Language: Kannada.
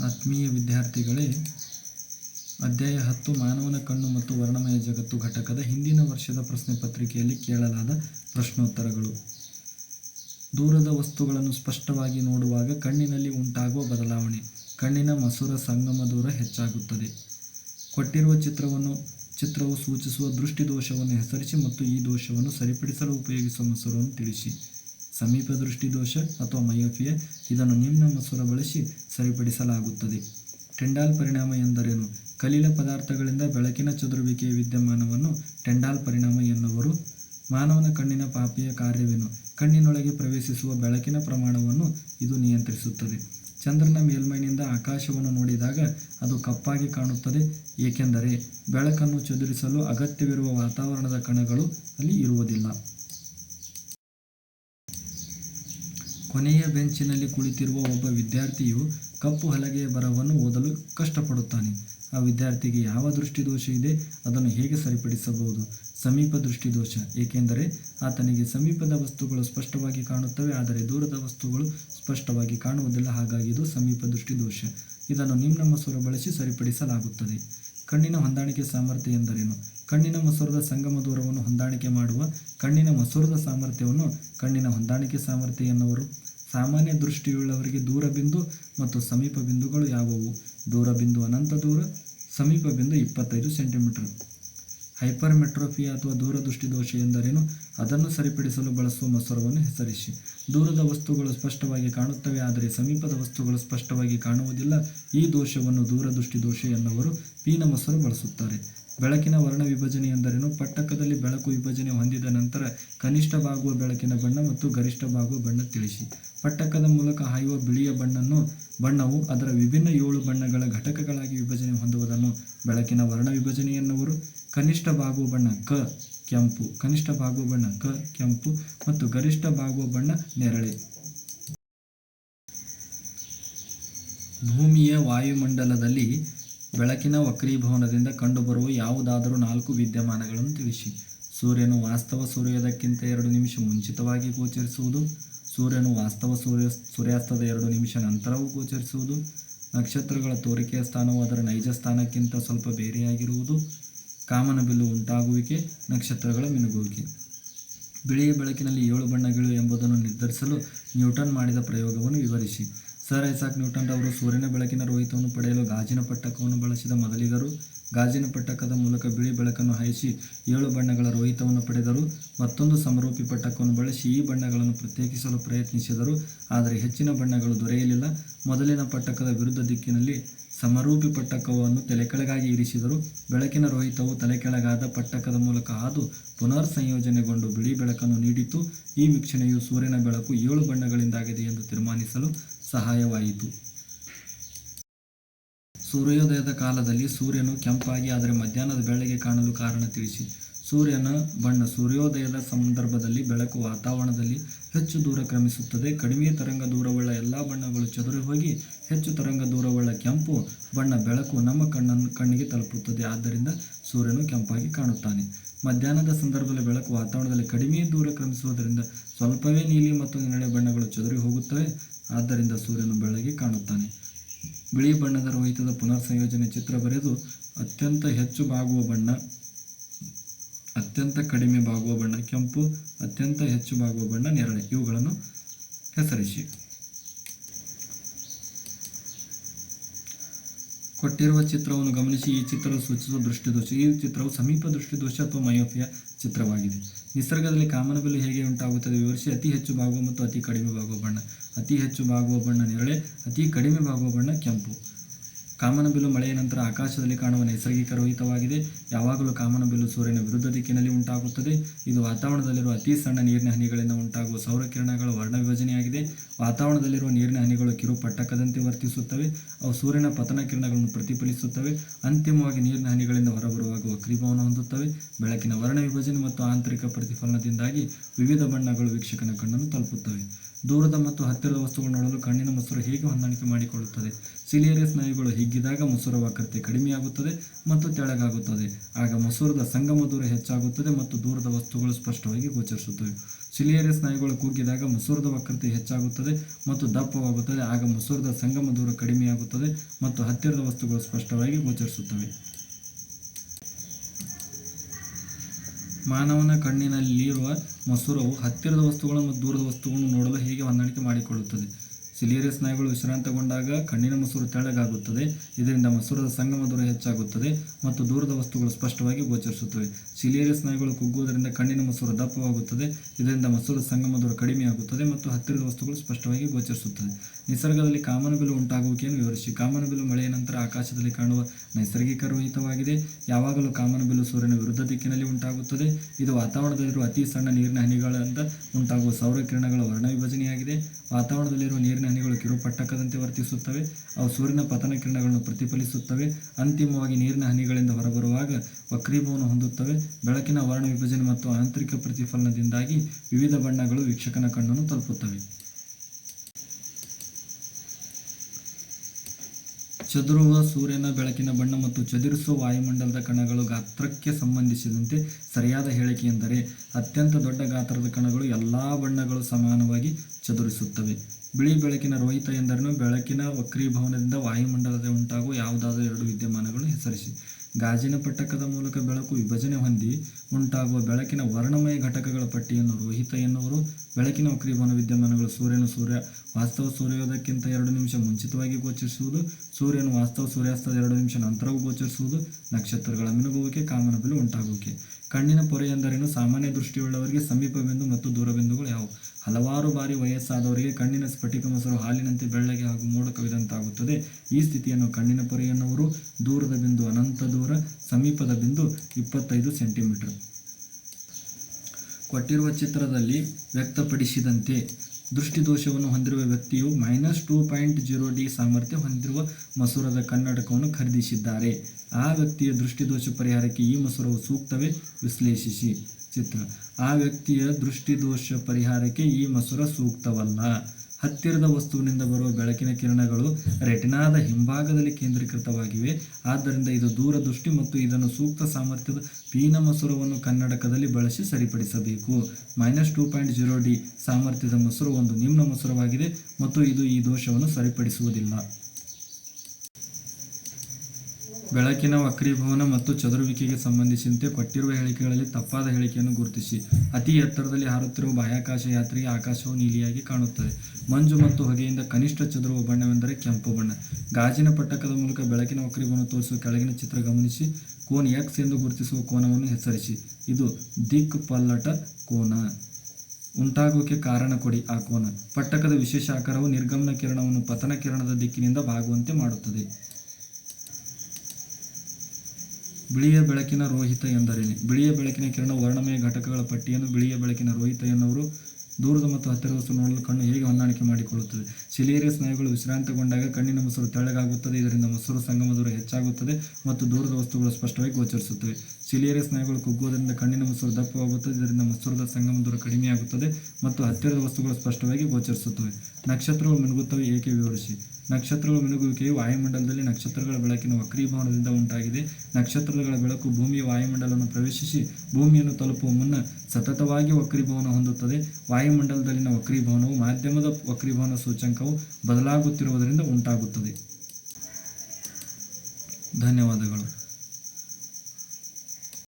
ಆತ್ಮೀಯ ವಿದ್ಯಾರ್ಥಿಗಳೇ, ಅಧ್ಯಾಯ ಹತ್ತು, ಮಾನವನ ಕಣ್ಣು ಮತ್ತು ವರ್ಣಮಯ ಜಗತ್ತು ಘಟಕದ ಹಿಂದಿನ ವರ್ಷದ ಪ್ರಶ್ನೆ ಪತ್ರಿಕೆಯಲ್ಲಿ ಕೇಳಲಾದ ಪ್ರಶ್ನೋತ್ತರಗಳು. ದೂರದ ವಸ್ತುಗಳನ್ನು ಸ್ಪಷ್ಟವಾಗಿ ನೋಡುವಾಗ ಕಣ್ಣಿನಲ್ಲಿ ಉಂಟಾಗುವ ಬದಲಾವಣೆ. ಕಣ್ಣಿನ ಮಸೂರ ಸಂಗಮ ದೂರ ಹೆಚ್ಚಾಗುತ್ತದೆ. ಕೊಟ್ಟಿರುವ ಚಿತ್ರವನ್ನು, ಚಿತ್ರವು ಸೂಚಿಸುವ ದೃಷ್ಟಿ ದೋಷವನ್ನು ಹೆಸರಿಸಿ ಮತ್ತು ಈ ದೋಷವನ್ನು ಸರಿಪಡಿಸಲು ಉಪಯೋಗಿಸುವ ಮಸೂರವನ್ನು ತಿಳಿಸಿ. ಸಮೀಪ ದೃಷ್ಟಿ ದೋಷ ಅಥವಾ ಮಯೋಪಿಯಾ ಇದನ್ನು ನಿಮ್ನ ಮಸೂರ ಬಳಸಿ ಸರಿಪಡಿಸಲಾಗುತ್ತದೆ. ಟೆಂಡಾಲ್ ಪರಿಣಾಮ ಎಂದರೇನು? ಕಲೀಲ ಪದಾರ್ಥಗಳಿಂದ ಬೆಳಕಿನ ಚದುರುವಿಕೆಯ ವಿದ್ಯಮಾನವನ್ನು ಟೆಂಡಾಲ್ ಪರಿಣಾಮ ಎನ್ನುವರು. ಮಾನವನ ಕಣ್ಣಿನ ಪಾಪಿಯ ಕಾರ್ಯವೇನು? ಕಣ್ಣಿನೊಳಗೆ ಪ್ರವೇಶಿಸುವ ಬೆಳಕಿನ ಪ್ರಮಾಣವನ್ನು ಇದು ನಿಯಂತ್ರಿಸುತ್ತದೆ. ಚಂದ್ರನ ಮೇಲ್ಮೈನಿಂದ ಆಕಾಶವನ್ನು ನೋಡಿದಾಗ ಅದು ಕಪ್ಪಾಗಿ ಕಾಣುತ್ತದೆ. ಏಕೆಂದರೆ ಬೆಳಕನ್ನು ಚದುರಿಸಲು ಅಗತ್ಯವಿರುವ ವಾತಾವರಣದ ಕಣಗಳು ಅಲ್ಲಿ ಇರುವುದಿಲ್ಲ. ಕೊನೆಯ ಬೆಂಚಿನಲ್ಲಿ ಕುಳಿತಿರುವ ಒಬ್ಬ ವಿದ್ಯಾರ್ಥಿಯು ಕಪ್ಪು ಹಲಗೆಯ ಬರವನ್ನು ಓದಲು ಕಷ್ಟಪಡುತ್ತಾನೆ. ಆ ವಿದ್ಯಾರ್ಥಿಗೆ ಯಾವ ದೃಷ್ಟಿದೋಷ ಇದೆ ಅದನ್ನು ಹೇಗೆ ಸರಿಪಡಿಸಬಹುದು? ಸಮೀಪ ದೃಷ್ಟಿದೋಷ, ಏಕೆಂದರೆ ಆತನಿಗೆ ಸಮೀಪದ ವಸ್ತುಗಳು ಸ್ಪಷ್ಟವಾಗಿ ಕಾಣುತ್ತವೆ, ಆದರೆ ದೂರದ ವಸ್ತುಗಳು ಸ್ಪಷ್ಟವಾಗಿ ಕಾಣುವುದಿಲ್ಲ, ಹಾಗಾಗಿ ಇದು ಸಮೀಪ ದೃಷ್ಟಿದೋಷ. ಇದನ್ನು ನಿಮ್ನ ಮಸೂರ ಬಳಸಿ ಸರಿಪಡಿಸಲಾಗುತ್ತದೆ. ಕಣ್ಣಿನ ಹೊಂದಾಣಿಕೆ ಸಾಮರ್ಥ್ಯ ಎಂದರೇನು? ಕಣ್ಣಿನ ಮಸೂರದ ಸಂಗಮ ದೂರವನ್ನು ಹೊಂದಾಣಿಕೆ ಮಾಡುವ ಕಣ್ಣಿನ ಮಸೂರದ ಸಾಮರ್ಥ್ಯವನ್ನು ಕಣ್ಣಿನ ಹೊಂದಾಣಿಕೆ ಸಾಮರ್ಥ್ಯ ಎನ್ನುವರು. ಸಾಮಾನ್ಯ ದೃಷ್ಟಿಯುಳ್ಳವರಿಗೆ ದೂರ ಬಿಂದು ಮತ್ತು ಸಮೀಪ ಬಿಂದುಗಳು ಯಾವುವು? ದೂರ ಬಿಂದು ಅನಂತ ದೂರ, ಸಮೀಪ ಬಿಂದು ಇಪ್ಪತ್ತೈದು ಸೆಂಟಿಮೀಟರ್. ಹೈಪರ್ಮೆಟ್ರೋಫಿ ಅಥವಾ ದೂರದೃಷ್ಟಿ ದೋಷ ಎಂದರೇನು? ಅದನ್ನು ಸರಿಪಡಿಸಲು ಬಳಸುವ ಮಸೂರವನ್ನು ಹೆಸರಿಸಿ. ದೂರದ ವಸ್ತುಗಳು ಸ್ಪಷ್ಟವಾಗಿ ಕಾಣುತ್ತವೆ, ಆದರೆ ಸಮೀಪದ ವಸ್ತುಗಳು ಸ್ಪಷ್ಟವಾಗಿ ಕಾಣುವುದಿಲ್ಲ. ಈ ದೋಷವನ್ನು ದೂರದೃಷ್ಟಿ ದೋಷ ಎನ್ನುವರು. ಪೀನ ಮೊಸರು ಬಳಸುತ್ತಾರೆ. ಬೆಳಕಿನ ವರ್ಣ ವಿಭಜನೆ ಎಂದರೇನು? ಪಟ್ಟಕದಲ್ಲಿ ಬೆಳಕು ವಿಭಜನೆ ಹೊಂದಿದ ನಂತರ ಕನಿಷ್ಠ ಬಾಗುವ ಬೆಳಕಿನ ಬಣ್ಣ ಮತ್ತು ಗರಿಷ್ಠವಾಗುವ ಬಣ್ಣ ತಿಳಿಸಿ. ಪಟ್ಟಕದ ಮೂಲಕ ಹಾಯುವ ಬಿಳಿಯ ಬಣ್ಣನ್ನು, ಬಣ್ಣವು ಅದರ ವಿಭಿನ್ನ ಏಳು ಬಣ್ಣಗಳ ಘಟಕಗಳಾಗಿ ವಿಭಜನೆ ಹೊಂದುವುದನ್ನು ಬೆಳಕಿನ ವರ್ಣ ವಿಭಜನೆ ಎನ್ನುವರು. ಕನಿಷ್ಠ ಬಾಗುವ ಬಣ್ಣ ಕ, ಕೆಂಪು. ಕನಿಷ್ಠ ಬಾಗುವ ಬಣ್ಣ ಕ, ಕೆಂಪು. ಮತ್ತು ಗರಿಷ್ಠ ಬಾಗುವ ಬಣ್ಣ ನೇರಳೆ. ಭೂಮಿಯ ವಾಯುಮಂಡಲದಲ್ಲಿ ಬೆಳಕಿನ ವಕ್ರೀಭವನದಿಂದ ಕಂಡುಬರುವ ಯಾವುದಾದರೂ ನಾಲ್ಕು ವಿದ್ಯಮಾನಗಳನ್ನು ತಿಳಿಸಿ. ಸೂರ್ಯನು ವಾಸ್ತವ ಸೂರ್ಯೋದಕ್ಕಿಂತ ಎರಡು ನಿಮಿಷ ಮುಂಚಿತವಾಗಿ ಗೋಚರಿಸುವುದು, ಸೂರ್ಯನು ವಾಸ್ತವ ಸೂರ್ಯ, ಸೂರ್ಯಾಸ್ತದ ಎರಡು ನಿಮಿಷ ನಂತರವೂ ಗೋಚರಿಸುವುದು, ನಕ್ಷತ್ರಗಳ ತೋರಿಕೆಯ ಸ್ಥಾನವು ಅದರ ನೈಜ ಸ್ಥಾನಕ್ಕಿಂತ ಸ್ವಲ್ಪ ಬೇರೆಯಾಗಿರುವುದು ಕಾಮನಬಿಲ್ಲು ಉಂಟಾಗುವಿಕೆ, ನಕ್ಷತ್ರಗಳ ಮಿನುಗುವಿಕೆ. ಬಿಳಿಯ ಬೆಳಕಿನಲ್ಲಿ ಏಳು ಬಣ್ಣಗಳು ಎಂಬುದನ್ನು ನಿರ್ಧರಿಸಲು ನ್ಯೂಟನ್ ಮಾಡಿದ ಪ್ರಯೋಗವನ್ನು ವಿವರಿಸಿ. ಸರ್ ಐಸಾಕ್ ನ್ಯೂಟನ್ ರವರು ಸೂರ್ಯನ ಬೆಳಕಿನ ರೋಹಿತವನ್ನು ಪಡೆಯಲು ಗಾಜಿನ ಪಟ್ಟಕವನ್ನು ಬಳಸಿದ ಮೊದಲಿಗರು. ಗಾಜಿನ ಪಟ್ಟಕದ ಮೂಲಕ ಬಿಳಿ ಬೆಳಕನ್ನು ಹಾಯಿಸಿ ಏಳು ಬಣ್ಣಗಳ ರೋಹಿತವನ್ನು ಪಡೆದರು. ಮತ್ತೊಂದು ಸಮರೂಪಿ ಪಟ್ಟಕವನ್ನು ಬಳಸಿ ಈ ಬಣ್ಣಗಳನ್ನು ಪ್ರತ್ಯೇಕಿಸಲು ಪ್ರಯತ್ನಿಸಿದರು. ಆದರೆ ಹೆಚ್ಚಿನ ಬಣ್ಣಗಳು ದೊರೆಯಲಿಲ್ಲ. ಮೊದಲಿನ ಪಟ್ಟಕದ ವಿರುದ್ಧ ದಿಕ್ಕಿನಲ್ಲಿ ಸಮರೂಪಿ ಪಟ್ಟಕವನ್ನು ತಲೆಕೆಳಗಾಗಿ ಇರಿಸಿದರು. ಬೆಳಕಿನ ರೋಹಿತವು ತಲೆಕೆಳಗಾದ ಪಟ್ಟಕದ ಮೂಲಕ ಹಾದು ಪುನರ್ ಸಂಯೋಜನೆಗೊಂಡು ಬಿಳಿ ಬೆಳಕನ್ನು ನೀಡಿತು ಈ ವೀಕ್ಷಣೆಯು ಸೂರ್ಯನ ಬೆಳಕು ಏಳು ಬಣ್ಣಗಳಿಂದಾಗಿದೆ ಎಂದು ತೀರ್ಮಾನಿಸಲು ಸಹಾಯವಾಯಿತು. ಸೂರ್ಯೋದಯದ ಕಾಲದಲ್ಲಿ ಸೂರ್ಯನು ಕೆಂಪಾಗಿ, ಆದರೆ ಮಧ್ಯಾಹ್ನದ ಬೆಳಗ್ಗೆ ಕಾಣಲು ಕಾರಣ ತಿಳಿಸಿ. ಸೂರ್ಯನ ಬಣ್ಣ ಸೂರ್ಯೋದಯದ ಸಂದರ್ಭದಲ್ಲಿ ಬೆಳಕು ವಾತಾವರಣದಲ್ಲಿ ಹೆಚ್ಚು ದೂರ ಕ್ರಮಿಸುತ್ತದೆ. ಕಡಿಮೆ ತರಂಗ ದೂರವುಳ್ಳ ಎಲ್ಲ ಬಣ್ಣಗಳು ಚದುರಿ ಹೋಗಿ, ಹೆಚ್ಚು ತರಂಗ ದೂರವುಳ್ಳ ಕೆಂಪು ಬಣ್ಣ ಬೆಳಕು ನಮ್ಮ ಕಣ್ಣನ್ನು ಕಣ್ಣಿಗೆ ತಲುಪುತ್ತದೆ. ಆದ್ದರಿಂದ ಸೂರ್ಯನು ಕೆಂಪಾಗಿ ಕಾಣುತ್ತಾನೆ. ಮಧ್ಯಾಹ್ನದ ಸಂದರ್ಭದಲ್ಲಿ ಬೆಳಕು ವಾತಾವರಣದಲ್ಲಿ ಕಡಿಮೆ ದೂರ ಕ್ರಮಿಸುವುದರಿಂದ ಸ್ವಲ್ಪವೇ ನೀಲಿ ಮತ್ತು ನೇರಳೆ ಬಣ್ಣಗಳು ಚದುರಿ ಹೋಗುತ್ತವೆ. ಆದ್ದರಿಂದ ಸೂರ್ಯನು ಬೆಳಗ್ಗೆ ಕಾಣುತ್ತಾನೆ. ಬಿಳಿ ಬಣ್ಣದ ರೋಹಿತದ ಪುನರ್ ಸಂಯೋಜನೆ ಚಿತ್ರ ಬರೆದು, ಅತ್ಯಂತ ಹೆಚ್ಚು ಬಾಗುವ ಬಣ್ಣ, ಅತ್ಯಂತ ಕಡಿಮೆ ಬಾಗುವ ಬಣ್ಣ ಕೆಂಪು, ಅತ್ಯಂತ ಹೆಚ್ಚು ಬಾಗುವ ಬಣ್ಣ ನೇರಳೆ. ಇವುಗಳನ್ನು ಹೆಸರಿಸಿ. ಕೊಟ್ಟಿರುವ ಚಿತ್ರವನ್ನು ಗಮನಿಸಿ, ಈ ಚಿತ್ರವು ಸೂಚಿಸುವ ದೃಷ್ಟಿದೋಷ, ಈ ಚಿತ್ರವು ಸಮೀಪ ದೃಷ್ಟಿದೋಷ ಅಥವಾ ಮಯೋಫಿಯ ಚಿತ್ರವಾಗಿದೆ. ನಿಸರ್ಗದಲ್ಲಿ ಕಾಮನಬಿಲ್ಲು ಹೇಗೆ ಉಂಟಾಗುತ್ತದೆ? ವಿವರಿಸಿ. ಅತಿ ಹೆಚ್ಚು ಬಾಗುವ ಮತ್ತು ಅತಿ ಕಡಿಮೆ ಬಾಗುವ ಬಣ್ಣ. ಅತಿ ಹೆಚ್ಚು ಬಾಗುವ ಬಣ್ಣ ನೇರಳೆ, ಅತಿ ಕಡಿಮೆ ಬಾಗುವ ಬಣ್ಣ ಕೆಂಪು. ಕಾಮನಬಿಲ್ಲು ಮಳೆಯ ನಂತರ ಆಕಾಶದಲ್ಲಿ ಕಾಣುವ ನೈಸರ್ಗಿಕ ರೋಹಿತವಾಗಿದೆ. ಯಾವಾಗಲೂ ಕಾಮನಬಿಲ್ಲು ಸೂರ್ಯನ ವಿರುದ್ಧ ದಿಕ್ಕಿನಲ್ಲಿ ಉಂಟಾಗುತ್ತದೆ. ಇದು ವಾತಾವರಣದಲ್ಲಿರುವ ಅತಿ ಸಣ್ಣ ನೀರಿನ ಹನಿಗಳಿಂದ ಉಂಟಾಗುವ ಸೌರಕಿರಣಗಳ ವರ್ಣ ವಿಭಜನೆಯಾಗಿದೆ. ವಾತಾವರಣದಲ್ಲಿರುವ ನೀರಿನ ಹನಿಗಳು ಕಿರು ಪಟ್ಟಕದಂತೆ ವರ್ತಿಸುತ್ತವೆ. ಅವು ಸೂರ್ಯನ ಪತನ ಕಿರಣಗಳನ್ನು ಪ್ರತಿಫಲಿಸುತ್ತವೆ. ಅಂತಿಮವಾಗಿ ನೀರಿನ ಹನಿಗಳಿಂದ ಹೊರಬರುವಾಗ ವಕ್ರೀಭವನ ಹೊಂದುತ್ತವೆ. ಬೆಳಕಿನ ವರ್ಣ ವಿಭಜನೆ ಮತ್ತು ಆಂತರಿಕ ಪ್ರತಿಫಲನದಿಂದಾಗಿ ವಿವಿಧ ಬಣ್ಣಗಳು ವೀಕ್ಷಕನ ಕಣ್ಣನ್ನು ತಲುಪುತ್ತವೆ. ದೂರದ ಮತ್ತು ಹತ್ತಿರದ ವಸ್ತುಗಳು ನೋಡಲು ಕಣ್ಣಿನ ಮಸೂರ ಹೇಗೆ ಹೊಂದಾಣಿಕೆ ಮಾಡಿಕೊಳ್ಳುತ್ತದೆ? ಸಿಲಿಯರಿಯ ಸ್ನಾಯುಗಳು ಹಿಗ್ಗಿದಾಗ ಮೊಸರು ವಕ್ರತೆ ಕಡಿಮೆಯಾಗುತ್ತದೆ ಮತ್ತು ತೆಳಗಾಗುತ್ತದೆ. ಆಗ ಮಸೂರದ ಸಂಗಮ ದೂರ ಹೆಚ್ಚಾಗುತ್ತದೆ ಮತ್ತು ದೂರದ ವಸ್ತುಗಳು ಸ್ಪಷ್ಟವಾಗಿ ಗೋಚರಿಸುತ್ತವೆ. ಸಿಲಿಯರಿಯ ಸ್ನಾಯುಗಳು ಕುಗ್ಗಿದಾಗ ಮಸೂರದ ವಕ್ರತೆ ಹೆಚ್ಚಾಗುತ್ತದೆ ಮತ್ತು ದಪ್ಪವಾಗುತ್ತದೆ. ಆಗ ಮಸೂರದ ಸಂಗಮ ದೂರ ಕಡಿಮೆಯಾಗುತ್ತದೆ ಮತ್ತು ಹತ್ತಿರದ ವಸ್ತುಗಳು ಸ್ಪಷ್ಟವಾಗಿ ಗೋಚರಿಸುತ್ತವೆ. ಮಾನವನ ಕಣ್ಣಿನಲ್ಲಿರುವ ಮಸೂರವು ಹತ್ತಿರದ ವಸ್ತುಗಳು ಮತ್ತು ದೂರದ ವಸ್ತುಗಳನ್ನು ನೋಡಲು ಹೇಗೆ ಹೊಂದಾಣಿಕೆ ಮಾಡಿಕೊಳ್ಳುತ್ತದೆ? ಸಿಲಿಯರಿ ಸ್ನಾಯುಗಳು ವಿಶ್ರಾಂತಗೊಂಡಾಗ ಕಣ್ಣಿನ ಮಸೂರು ತೆಳ್ಳಗಾಗುತ್ತದೆ. ಇದರಿಂದ ಮಸೂರದ ಸಂಗಮ ದೂರ ಹೆಚ್ಚಾಗುತ್ತದೆ ಮತ್ತು ದೂರದ ವಸ್ತುಗಳು ಸ್ಪಷ್ಟವಾಗಿ ಗೋಚರಿಸುತ್ತವೆ. ಸಿಲಿಯರಿಯಸ್ ಸ್ನಾಯುಗಳು ಕುಗ್ಗುವುದರಿಂದ ಕಣ್ಣಿನ ಮಸೂರ ದಪ್ಪವಾಗುತ್ತದೆ. ಇದರಿಂದ ಮಸೂರ ಸಂಗಮ ದೂರ ಕಡಿಮೆಯಾಗುತ್ತದೆ ಮತ್ತು ಹತ್ತಿರದ ವಸ್ತುಗಳು ಸ್ಪಷ್ಟವಾಗಿ ಗೋಚರಿಸುತ್ತದೆ ನಿಸರ್ಗದಲ್ಲಿ ಕಾಮನಬಿಲ್ಲು ಉಂಟಾಗುವಿಕೆಯನ್ನು ವಿವರಿಸಿ. ಕಾಮನಬಿಲ್ಲು ಮಳೆಯ ನಂತರ ಆಕಾಶದಲ್ಲಿ ಕಾಣುವ ನೈಸರ್ಗಿಕ ರೋಹಿತವಾಗಿದೆ. ಯಾವಾಗಲೂ ಕಾಮನಬಿಲ್ಲು ಸೂರ್ಯನ ವಿರುದ್ಧ ದಿಕ್ಕಿನಲ್ಲಿ ಉಂಟಾಗುತ್ತದೆ. ಇದು ವಾತಾವರಣದಲ್ಲಿರುವ ಅತಿ ಸಣ್ಣ ನೀರಿನ ಹನಿಗಳಿಂದ ಉಂಟಾಗುವ ಸೌರ ಕಿರಣಗಳ ವರ್ಣ ವಿಭಜನೆಯಾಗಿದೆ ವಾತಾವರಣದಲ್ಲಿರುವ ನೀರಿನ ಹನಿಗಳು ಕಿರುಪಟ್ಟಕದಂತೆ ವರ್ತಿಸುತ್ತವೆ. ಅವು ಸೂರ್ಯನ ಪತನ ಕಿರಣಗಳನ್ನು ಪ್ರತಿಫಲಿಸುತ್ತವೆ. ಅಂತಿಮವಾಗಿ ನೀರಿನ ಹನಿಗಳಿಂದ ಹೊರಬರುವಾಗ ವಕ್ರೀಭವನ್ನು ಹೊಂದುತ್ತವೆ. ಬೆಳಕಿನ ವರ್ಣ ವಿಭಜನೆ ಮತ್ತು ಆಂತರಿಕ ಪ್ರತಿಫಲನದಿಂದಾಗಿ ವಿವಿಧ ಬಣ್ಣಗಳು ವೀಕ್ಷಕನ ಕಣ್ಣನ್ನು ತಲುಪುತ್ತವೆ. ಚದುರುವ ಸೂರ್ಯನ ಬೆಳಕಿನ ಬಣ್ಣ ಮತ್ತು ಚದುರಿಸುವ ವಾಯುಮಂಡಲದ ಕಣಗಳು ಗಾತ್ರಕ್ಕೆ ಸಂಬಂಧಿಸಿದಂತೆ ಸರಿಯಾದ ಹೇಳಿಕೆ ಎಂದರೆ, ಅತ್ಯಂತ ದೊಡ್ಡ ಗಾತ್ರದ ಕಣಗಳು ಎಲ್ಲ ಬಣ್ಣಗಳು ಸಮಾನವಾಗಿ ಚದುರಿಸುತ್ತವೆ. ಬಿಳಿ ಬೆಳಕಿನ ರೋಹಿತ ಎಂದರೇನು ಬೆಳಕಿನ ವಕ್ರೀಭವನದಿಂದ ವಾಯುಮಂಡಲದ ಉಂಟಾಗುವ ಯಾವುದಾದರೂ ಎರಡು ವಿದ್ಯಮಾನಗಳನ್ನು ಹೆಸರಿಸಿ. ಗಾಜಿನ ಪಟ್ಟಕದ ಮೂಲಕ ಬೆಳಕು ವಿಭಜನೆ ಹೊಂದಿ ಉಂಟಾಗುವ ಬೆಳಕಿನ ವರ್ಣಮಯ ಘಟಕಗಳ ಪಟ್ಟಿಯನ್ನು ರೋಹಿತ ಎನ್ನುವರು. ಬೆಳಕಿನ ವಕ್ರೀಭವನ ವಿದ್ಯಮಾನಗಳು ಸೂರ್ಯನು ಸೂರ್ಯ, ವಾಸ್ತವ ಸೂರ್ಯೋದಯಕ್ಕಿಂತ ಎರಡು ನಿಮಿಷ ಮುಂಚಿತವಾಗಿ ಗೋಚರಿಸುವುದು, ಸೂರ್ಯನು ವಾಸ್ತವ ಸೂರ್ಯಾಸ್ತದ ಎರಡು ನಿಮಿಷ ನಂತರವೂ ಗೋಚರಿಸುವುದು, ನಕ್ಷತ್ರಗಳ ಮಿನುಗುವಿಕೆ, ಕಾಮನಬಿಲು ಉಂಟಾಗುವಿಕೆ. ಕಣ್ಣಿನ ಪೊರೆ ಎಂದರೇನು? ಸಾಮಾನ್ಯ ದೃಷ್ಟಿಯುಳ್ಳವರಿಗೆ ಸಮೀಪ ಬಿಂದು ಮತ್ತು ದೂರಬಿಂದುಗಳು ಯಾವುವು? ಹಲವಾರು ಬಾರಿ ವಯಸ್ಸಾದವರಿಗೆ ಕಣ್ಣಿನ ಸ್ಫಟಿಕ ಮೊಸರು ಹಾಲಿನಂತೆ ಬೆಳ್ಳಗೆ ಹಾಗೂ ಮೋಡ ಕವಿದಂತಾಗುತ್ತದೆ ಈ ಸ್ಥಿತಿಯನ್ನು ಕಣ್ಣಿನ ಪೊರೆ ಎನ್ನುವರು ದೂರದ ಬಿಂದು ಅನಂತ ದೂರ, ಸಮೀಪದ ಬಿಂದು ಇಪ್ಪತ್ತೈದು ಸೆಂಟಿಮೀಟರ್. ಕೊಟ್ಟಿರುವ ಚಿತ್ರದಲ್ಲಿ ವ್ಯಕ್ತಪಡಿಸಿದಂತೆ ದೃಷ್ಟಿದೋಷವನ್ನು ಹೊಂದಿರುವ ವ್ಯಕ್ತಿಯು minus two point zero D ಸಾಮರ್ಥ್ಯ ಹೊಂದಿರುವ ಮಸೂರದ ಕನ್ನಡಕವನ್ನು ಖರೀದಿಸಿದ್ದಾರೆ. ಆ ವ್ಯಕ್ತಿಯ ದೃಷ್ಟಿದೋಷ ಪರಿಹಾರಕ್ಕೆ ಈ ಮಸೂರವು ಸೂಕ್ತವೇ? ವಿಶ್ಲೇಷಿಸಿ. ಚಿತ್ರ. ಆ ವ್ಯಕ್ತಿಯ ದೃಷ್ಟಿದೋಷ ಪರಿಹಾರಕ್ಕೆ ಈ ಮಸೂರ ಸೂಕ್ತವಲ್ಲ. ಹತ್ತಿರದ ವಸ್ತುವಿನಿಂದ ಬರುವ ಬೆಳಕಿನ ಕಿರಣಗಳು ರೆಟಿನಾದ ಹಿಂಭಾಗದಲ್ಲಿ ಕೇಂದ್ರೀಕೃತವಾಗಿವೆ. ಆದ್ದರಿಂದ ಇದು ದೂರದೃಷ್ಟಿ ಮತ್ತು ಇದನ್ನು ಸೂಕ್ತ ಸಾಮರ್ಥ್ಯದ ಪೀನ ಮಸೂರವನ್ನು ಕನ್ನಡಕದಲ್ಲಿ ಬಳಸಿ ಸರಿಪಡಿಸಬೇಕು. Minus two point zero D ಸಾಮರ್ಥ್ಯದ ಮೊಸರು ಒಂದು ನಿಮ್ನ ಮೊಸರವಾಗಿದೆ ಮತ್ತು ಇದು ಈ ದೋಷವನ್ನು ಸರಿಪಡಿಸುವುದಿಲ್ಲ. ಬೆಳಕಿನ ವಕ್ರೀಭವನ ಮತ್ತು ಚದುರುವಿಕೆಗೆ ಸಂಬಂಧಿಸಿದಂತೆ ಕೊಟ್ಟಿರುವ ಹೇಳಿಕೆಗಳಲ್ಲಿ ತಪ್ಪಾದ ಹೇಳಿಕೆಯನ್ನು ಗುರುತಿಸಿ. ಅತಿ ಎತ್ತರದಲ್ಲಿ ಹಾರುತ್ತಿರುವ ಬಾಹ್ಯಾಕಾಶ ಯಾತ್ರೆಗೆ ಆಕಾಶವು ನೀಲಿಯಾಗಿ ಕಾಣುತ್ತದೆ. ಮಂಜು ಮತ್ತು ಹೊಗೆಯಿಂದ ಕನಿಷ್ಠ ಚದುರುವ ಬಣ್ಣವೆಂದರೆ ಕೆಂಪು ಬಣ್ಣ. ಗಾಜಿನ ಪಟ್ಟಕದ ಮೂಲಕ ಬೆಳಕಿನ ವಕ್ರೀಭವನ ತೋರಿಸುವ ಕೆಳಗಿನ ಚಿತ್ರ ಗಮನಿಸಿ. ಕೋನ್ ಎಕ್ಸ್ ಎಂದು ಗುರುತಿಸುವ ಕೋನವನ್ನು ಹೆಸರಿಸಿ. ಇದು ದಿಕ್ ಪಲ್ಲಟ ಕೋನ. ಉಂಟಾಗೋಕೆ ಕಾರಣ ಕೊಡಿ ಆ ಕೋನ. ಪಟ್ಟಕದ ವಿಶೇಷ ಆಕಾರವು ನಿರ್ಗಮನ ಕಿರಣವನ್ನು ಪತನ ಕಿರಣದ ದಿಕ್ಕಿನಿಂದ ಬಾಗುವಂತೆ ಮಾಡುತ್ತದೆ. ಬಿಳಿಯ ಬೆಳಕಿನ ರೋಹಿತ ಎಂದರೇನು? ಬಿಳಿಯ ಬೆಳಕಿನ ಕಿರಣ ವರ್ಣಮಯ ಘಟಕಗಳ ಪಟ್ಟಿಯನ್ನು ಬಿಳಿಯ ಬೆಳಕಿನ ರೋಹಿತ ಎನ್ನುವರು. ದೂರದ ಮತ್ತು ಹತ್ತಿರದ ವಸ್ತು ನೋಡಲು ಕಣ್ಣು ಹೇಗೆ ಹೊಂದಾಣಿಕೆ ಮಾಡಿಕೊಳ್ಳುತ್ತದೆ? ಸಿಲೇರಿಯ ಸ್ನಾಯುಗಳು ವಿಶ್ರಾಂತಗೊಂಡಾಗ ಕಣ್ಣಿನ ಮೊಸರು ತೆಳ್ಳಗಾಗುತ್ತದೆ, ಇದರಿಂದ ಮೊಸರು ಸಂಗಮ ದೂರ ಹೆಚ್ಚಾಗುತ್ತದೆ ಮತ್ತು ದೂರದ ವಸ್ತುಗಳು ಸ್ಪಷ್ಟವಾಗಿ ಗೋಚರಿಸುತ್ತವೆ. ಸಿಲಿಯರಿ ಸ್ನಾಯುಗಳು ಕುಗ್ಗುವುದರಿಂದ ಕಣ್ಣಿನ ಮೊಸರು ದಪ್ಪವಾಗುತ್ತದೆ, ಇದರಿಂದ ಮಸೂರದ ಸಂಗಮ ದೂರ ಕಡಿಮೆಯಾಗುತ್ತದೆ ಮತ್ತು ಹತ್ತಿರದ ವಸ್ತುಗಳು ಸ್ಪಷ್ಟವಾಗಿ ಗೋಚರಿಸುತ್ತವೆ. ನಕ್ಷತ್ರಗಳು ಮಿನುಗುತ್ತವೆ, ಏಕೆ ವಿವರಿಸಿ? ನಕ್ಷತ್ರಗಳ ಮಿನುಗುವಿಕೆಯು ವಾಯುಮಂಡಲದಲ್ಲಿ ನಕ್ಷತ್ರಗಳ ಬೆಳಕಿನ ವಕ್ರೀಭವನದಿಂದ ಉಂಟಾಗಿದೆ. ನಕ್ಷತ್ರಗಳ ಬೆಳಕು ಭೂಮಿಯ ವಾಯುಮಂಡಲವನ್ನು ಪ್ರವೇಶಿಸಿ ಭೂಮಿಯನ್ನು ತಲುಪುವ ಮುನ್ನ ಸತತವಾಗಿ ವಕ್ರೀಭವನ ಹೊಂದುತ್ತದೆ. ವಾಯುಮಂಡಲದಲ್ಲಿನ ವಕ್ರೀಭವನವು ಮಾಧ್ಯಮದ ವಕ್ರೀಭವನ ಸೂಚಂಕವು ಬದಲಾಗುತ್ತಿರುವುದರಿಂದ ಉಂಟಾಗುತ್ತದೆ. ಧನ್ಯವಾದಗಳು.